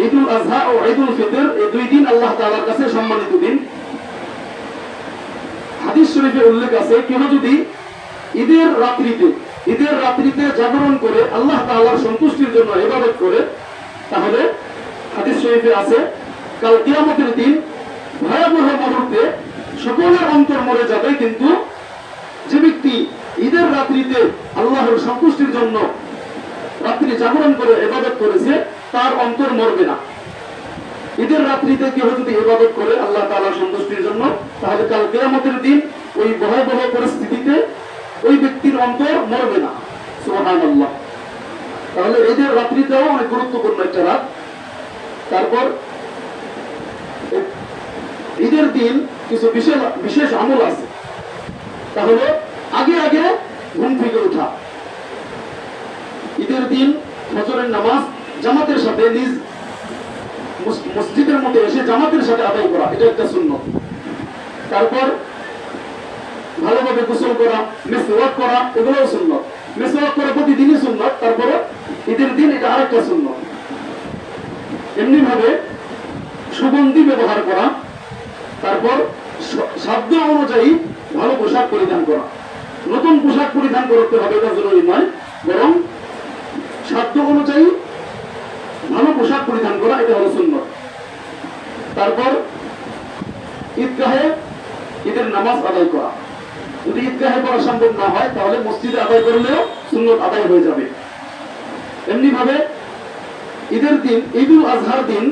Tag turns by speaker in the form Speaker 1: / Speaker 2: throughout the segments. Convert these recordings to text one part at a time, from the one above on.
Speaker 1: ঈদুল আজহা ও ঈদুল ফিতর, এই দুই দিন আল্লাহ তাআলার কাছে সম্মানিত দিন। হাদিস শরীফে উল্লেখ আছে, কেউ যদি ঈদের রাত্রিতে ঈদের রাত্রিতে জাগরণ করে আল্লাহ তাআলার সন্তুষ্টির জন্য ইবাদত করে, তাহলে হাদিস শরীফে আছে, কাল কিয়ামতের দিন ভয়াবহ মুহূর্তে সকলের অন্তর মরে যাবে, কিন্তু যে ব্যক্তি ঈদের রাত্রিতে আল্লাহর সন্তুষ্টির জন্য রাত্রি জাগরণ করে ইবাদত করেছে তার অন্তর মরবে না। ঈদের রাত্রিতে কেউ যদি ইবাদত করে, আল্লাহ তাআলার সন্তুষ্টির জন্য, তাহলে কাল কিয়ামতের দিন ওই ভয়াবহ পরিস্থিতিতে ওই ব্যক্তির অন্তর মরবে না। সুবহানাল্লাহ। তাহলে ঈদের রাত্রিটাও অনেক গুরুত্বপূর্ণ একটা রাত। তারপর ঈদের দিন কিছু বিশেষ বিশেষ আমল আছে। তাহলে আগে আগে ঘুম থেকে ওঠা। ঈদের দিন ফজরের নামাজ জামাতের সাথে নিজ মসজিদের মধ্যে এসে জামাতের সাথে আদায় করা, এটা একটা শূন্য তারপর ভালোভাবে গোসল করা, মেসওয়াক করা, এগুলোও শূন্য মেসওয়াক করা প্রতিদিনই শূন্য তারপরে ঈদের দিন এটা আরেকটা শূন্য এমনি ভাবে সুগন্ধি ব্যবহার করা, তারপর সাধ্য অনুযায়ী ভালো পোশাক পরিধান করা। নতুন পোশাক পরিধান করতে হবে এটা জরুরি নয়, বরং সাধ্য অনুযায়ী পোশাক পরিধান করা, এটা হলো সুন্নত। তারপর ঈদগাহে ঈদের নামাজ আদায় করা। যদি ঈদগাহে করা সম্ভব না হয়, তাহলে মসজিদে আদায় করলেও সুন্নত আদায় হয়ে যাবে। এমনি ভাবে ঈদের দিন, ঈদুল আজহার দিন,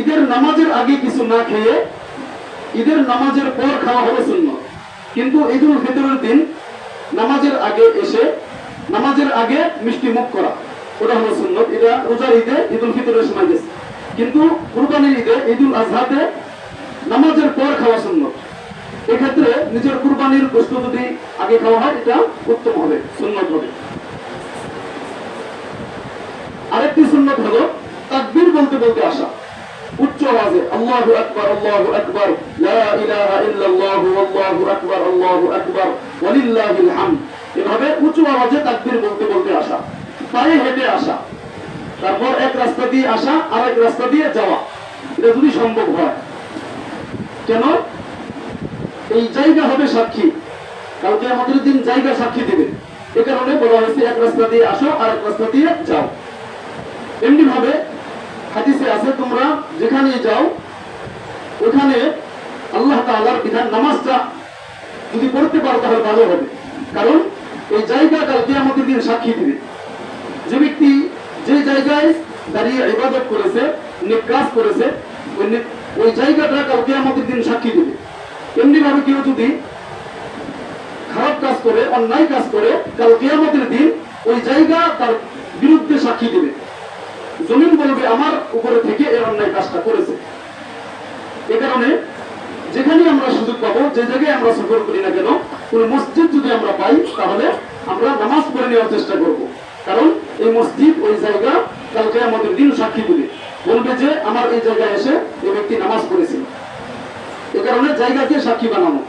Speaker 1: ঈদের নামাজের আগে কিছু না খেয়ে ঈদের নামাজের পর খাওয়া হবে শূন্য কিন্তু ঈদুল ফিতরের দিন নামাজের আগে এসে নামাজের আগে মিষ্টি মুখ করা। ওটা হলো সুন্নত এটা রোজার ঈদে ঈদুল ফিতরের সময় গেছে। কিন্তু কুরবানির ঈদে ঈদুল আজহাতে নামাজের পর খাওয়া সুন্নত। এক্ষেত্রে নিজের কুরবানির গোস্ত যদি আগে খাওয়া হয়, এটা উত্তম হবে, সুন্নত হবে। আরেকটি সুন্নত হলো তাকবীর বলতে বলতে আসা। উচ্চ আওয়াজে, আল্লাহু আকবার আল্লাহু আকবার, লা ইলাহা ইল্লাল্লাহু, আল্লাহু আকবার আল্লাহু আকবার, ওয়ালিল্লাহিল হামদ। এভাবে উচ্চ আওয়াজে তাকবীর বলতে বলতে আসা। পায়ে হেঁটে আসা, তারপর এক রাস্তা দিয়ে আসা আর এক রাস্তা দিয়ে যাওয়া। এটা যদি সম্ভব হয়। কেন? এই জায়গা হবে সাক্ষী। কালকে আমাদের দিন জায়গা সাক্ষী দিবে। এ কারণে বলা হয়েছে, এক রাস্তা দিয়ে আসো আর এক রাস্তা দিয়ে যাও। এমনি ভাবে হাদিসে আছে, তোমরা যেখানে যাও, ওখানে আল্লাহ তাআলার বিধান নামাজটা যদি পড়তে পারো তাহলে ভালো হবে। কারণ এই জায়গা কালকে আমাদের দিন সাক্ষী দিবে। জায়গায় দাঁড়িয়ে ইবাদত করেছে নিকাজ করেছে ওই জায়গাটা কালকে আমাদের দিন সাক্ষী দিবে। এমনি ভাবে কেউ যদি খারাপ কাজ করে, অন্যায় কাজ করে, কাল কিয়ামতের দিন ওই জায়গা তার বিরুদ্ধে সাক্ষী দিবে। জমিন বলবে, আমার উপরে থেকে এর অন্যায় কাজটা করেছে। এ কারণে যেখানে আমরা সুযোগ পাবো, যে জায়গায় আমরা সফর করি না কেন, কোন মসজিদ যদি আমরা পাই, তাহলে আমরা নামাজ পড়ে নেওয়ার চেষ্টা করব। কারণ এই মসজিদ, ওই জায়গা দিন সাক্ষী দিবে। বলবে যে, আমার এই জায়গায় এসে এই ব্যক্তি নামাজ পড়েছিল এ কারণে জায়গাকে সাক্ষী বানানো।